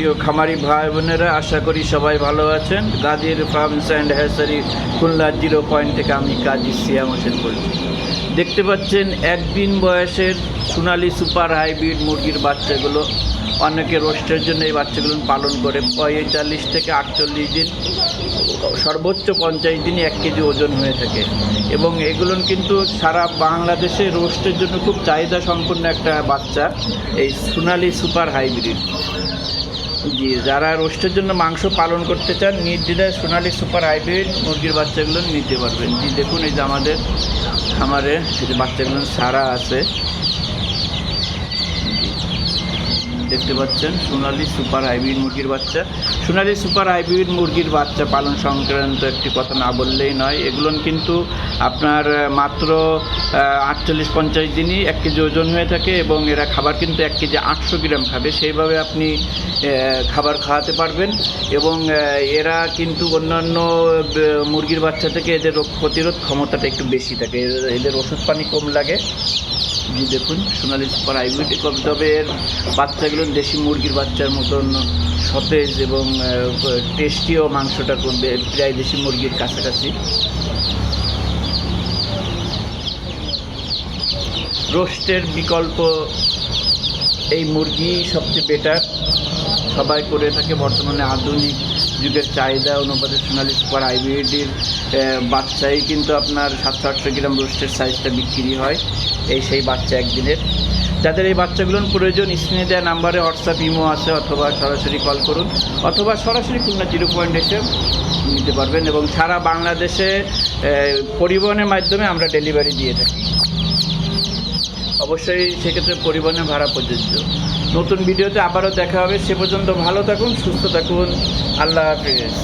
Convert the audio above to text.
প্রিয় খামারি ভাই বোনেরা, আশা করি সবাই ভালো আছেন। গাজীর farms and hatchery, Khulna zero point থেকে আমি কাজী সিয়াম হোসেন বলছি। দেখতে পাচ্ছেন, একদিন বয়সের সোনালি সুপার হাইব্রিড মুরগির বাচ্চাগুলো। অনেকে রোস্টের জন্য এই বাচ্চাগুলো পালন করে। পঁয়তাল্লিশ থেকে আটচল্লিশ দিন, সর্বোচ্চ পঞ্চাশ দিনই এক কেজি ওজন হয়ে থাকে। এবং এগুলো কিন্তু সারা বাংলাদেশে রোস্টের জন্য খুব চাহিদা সম্পন্ন একটা বাচ্চা, এই সোনালি সুপার হাইব্রিড। জি, যারা রোস্টের জন্য মাংস পালন করতে চান, নির্দ্বিধায় সোনালি সুপার হাইব্রিড মুরগির বাচ্চাগুলো নিতে পারবেন। জি, দেখুন, এই যে আমাদের খামারে এই যে বাচ্চাগুলো সারা আছে। দেখতে পাচ্ছেন, সোনালি সুপার হাইব্রিড মুরগির বাচ্চা। সোনালি সুপার হাইব্রিড মুরগির বাচ্চা পালন সংক্রান্ত একটি কথা না বললেই নয়। এগুলো কিন্তু আপনার মাত্র আটচল্লিশ পঞ্চাশ দিনই এক কেজি ওজন হয়ে থাকে এবং এরা খাবার কিন্তু এক কেজি আটশো গ্রাম খাবে। সেইভাবে আপনি খাবার খাওয়াতে পারবেন এবং এরা কিন্তু অন্যান্য মুরগির বাচ্চা থেকে এদের রোগ প্রতিরোধ ক্ষমতাটা একটু বেশি থাকে। এদের- ওষুধ পানি কম লাগে। দেখুন, সোনালি সুপার হাইব্রিড এর বাচ্চাগুলো দেশি মুরগির বাচ্চার মতন সতেজ এবং টেস্টিও মাংসটা করবে, প্রায় দেশি মুরগির কাছাকাছি। রোস্টের বিকল্প এই মুরগি সবচেয়ে বেটার সবাই করে থাকে, বর্তমানে আধুনিক যুগের চাহিদা অনুপাতে সোনালি সুপার হাইব্রিডের বাচ্চাই কিন্তু আপনার সাতশো আটশো গ্রাম রোস্টের সাইজটা বিক্রি হয়, এই সেই বাচ্চা একদিনের। যাদের এই বাচ্চাগুলোর প্রয়োজন, স্ক্রিনে দেওয়া নাম্বারে হোয়াটসঅ্যাপ, ইমো আছে, অথবা সরাসরি কল করুন, অথবা সরাসরি খুলনা জিরো পয়েন্ট এসে নিতে পারবেন এবং সারা বাংলাদেশে পরিবহনের মাধ্যমে আমরা ডেলিভারি দিয়ে থাকি। অবশ্যই সেক্ষেত্রে পরিবহনের ভাড়া প্রযোজ্য। নতুন ভিডিওতে আবারও দেখা হবে। সে পর্যন্ত ভালো থাকুন, সুস্থ থাকুন। আল্লাহ হাফিজ।